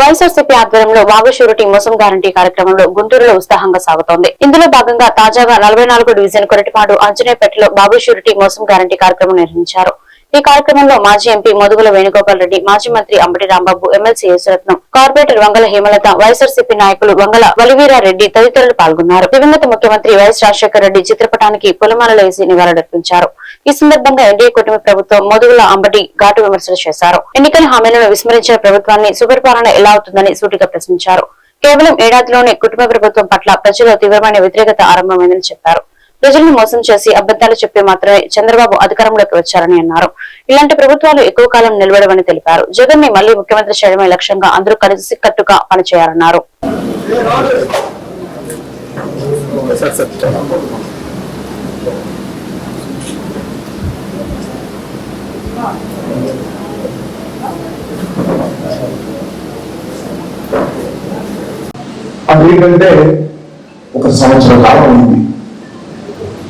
వైఎస్ఆర్సీపీ ఆధ్వర్యంలో వాగు షూరిటీ మోసం గ్యారంటీ కార్యక్రమంలో గుంటూరులో ఉత్సాహంగా సాగుతోంది. ఇందులో భాగంగా తాజాగా నలభై నాలుగు డివిజన్ కొరటిపాడు అంజనేపేటలో బాబు షూరిటీ మోసం గ్యారంటీ కార్యక్రమం నిర్వహించారు. ఈ కార్యక్రమంలో మాజీ ఎంపీ మధుగుల వేణుగోపాల్ రెడ్డి మాజీ మంత్రి Ambati Rambabu MLC Yesurathnam corporator Vangala Hemalatha YSRCP నాయకులు వంగల వలివీరారెడ్డి తదితరులు పాల్గొన్నారు. దివంగత ముఖ్యమంత్రి వైఎస్ రాజశేఖర రెడ్డి చిత్రపటానికి పులమాలలు వేసి నివాళులర్పించారు. ఈ సందర్భంగా ఎన్డీఏ కూటమి ప్రభుత్వం మధుగుల అంబటి ఘాటు విమర్శలు చేశారు. ఎన్నికల హామీలను విస్మరించిన ప్రభుత్వాన్ని సుపరిపాలన ఎలా అవుతుందని సూటిగా ప్రశ్నించారు. కేవలం ఏడాదిలోనే కుటుంబ ప్రభుత్వం పట్ల ప్రజల్లో తీవ్రమైన వ్యతిరేకత ఆరంభమైందని చెప్పారు. ప్రజలను మోసం చేసి అబద్దాలు చెప్పి మాత్రమే చంద్రబాబు అధికారంలోకి వచ్చారని అన్నారు. ఇలాంటి ప్రభుత్వాలు ఎక్కువ కాలం నిలబడవని తెలిపారు. జగన్ని మళ్ళీ ముఖ్యమంత్రి చేయడమే లక్ష్యంగా అందరూ కలిసి కట్టుగా పనిచేయాలన్నారు. అందుకంటే ఒక సంవత్సర కాలం ఉంది.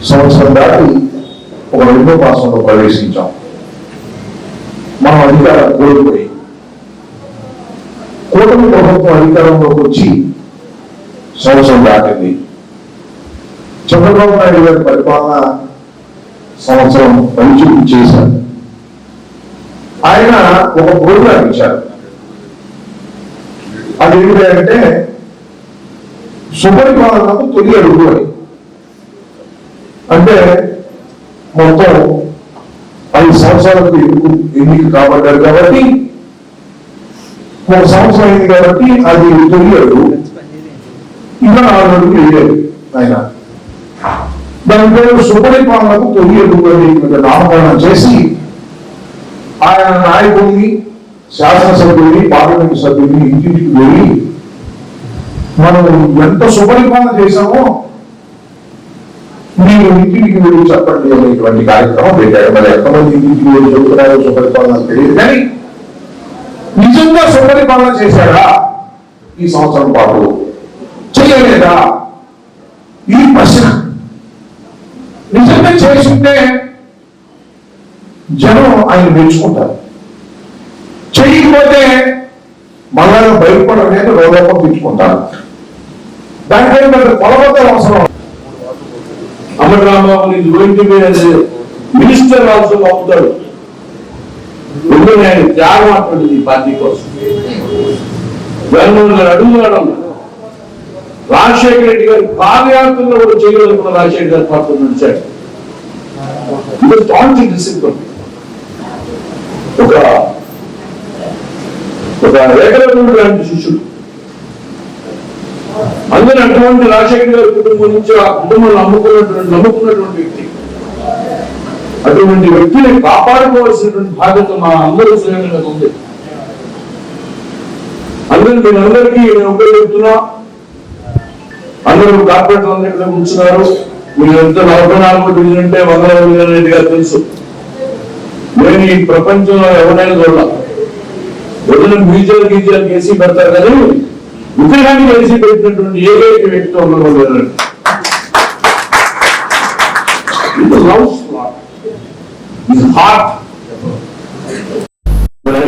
సంవత్సరం దాటి ఒక రెండో మాసంలో ప్రవేశించాం. మనం అధికారం కోల్పోయి కూటమి ప్రభుత్వం అధికారంలోకి వచ్చి సంవత్సరం దాటింది. చంద్రబాబు నాయుడు గారి పరిపాలన సంవత్సరం పనిచూపు చేశారు. ఆయన ఒక ప్రోగ్రామ్ ఇచ్చారు. అదేంటంటే సుపరిపాలనకు తొలి అడుగు అని అంటే మొత్తం ఐదు సంవత్సరాలకు ఎన్నిక ఎన్నిక కాబడ్డారు కాబట్టి? ఒక సంవత్సరం అయింది కాబట్టి అది తొలి ఇలా ఆరు నాలుగు అడుగులు ఆయన. దాని పేరు సుపరిపాలనకు తొలి అని నామకరణం చేసి ఆయన నాయకుడిని శాసనసభ్యుడిని పార్లమెంట్ సభ్యుడిని ఇంటింటికి వెళ్ళి మనం ఎంత సుపరిపాలన చేశామో మీరు ఇంటికి వెళ్ళి చెప్పండి అనేటువంటి కార్యక్రమం పెట్టారు. మరి ఎంతమంది ఇంటికి వెళ్ళి చెబుతున్నారో సుపరిపాలన తెలియదు కానీ నిజంగా సుపరిపాలన చేశారా ఈ సంవత్సరం పాటు? చేయలేదా? ఈ ప్రశ్న. నిజంగా చేస్తుంటే జనం ఆయన మెచ్చుకుంటారు. చేయకపోతే మళ్ళా బయటపడలేదు రోగం తెచ్చుకుంటారు దానిపై పెద్ద కొలబద్దలు అవసరం. Amar Rambabu is going to be as అవుతాడు ఎందుకంటే ఆయన త్యాగం అటువంటిది ఈ పార్టీ కోసం. జగన్మోహన్ గారు అడుగుతున్నాడు రాజశేఖర రెడ్డి గారి పాదయాత్రలో కూడా చేయగలుగుతున్న రాజశేఖర గారి పాత్ర నడిచాడు ఒక ఒక ఏకరవుడు లాంటి శిష్యుడు. అందులో అటువంటి రాజశేఖర గారి కుటుంబం నుంచి ఆ కుటుంబం అమ్ముకున్నటువంటి నమ్ముకున్నటువంటి వ్యక్తి. అటువంటి వ్యక్తిని కాపాడుకోవాల్సినటువంటి బాధ్యత మా అందరూ శ్రేణి ఉంది. అందరూ మీరందరికీ నేను ఉపయోగిస్తున్నా అందరూ కార్పొరేట్ అందరికీ కూర్చున్నారు. మీరు ఎంత నలభై నాలుగు డివిజన్ అంటే వందల డివిజన్ తెలుసు. నేను ఈ ప్రపంచంలో ఎవరైనా చూడాలి. వదిలిన మ్యూజియం గీజియాలు కేసి పెడతారు కానీ విగ్రహాన్ని కలిసి పెట్టినటువంటి ఏకైక వ్యక్తి ఉండగలరు ఇది లవ్ హార్ట్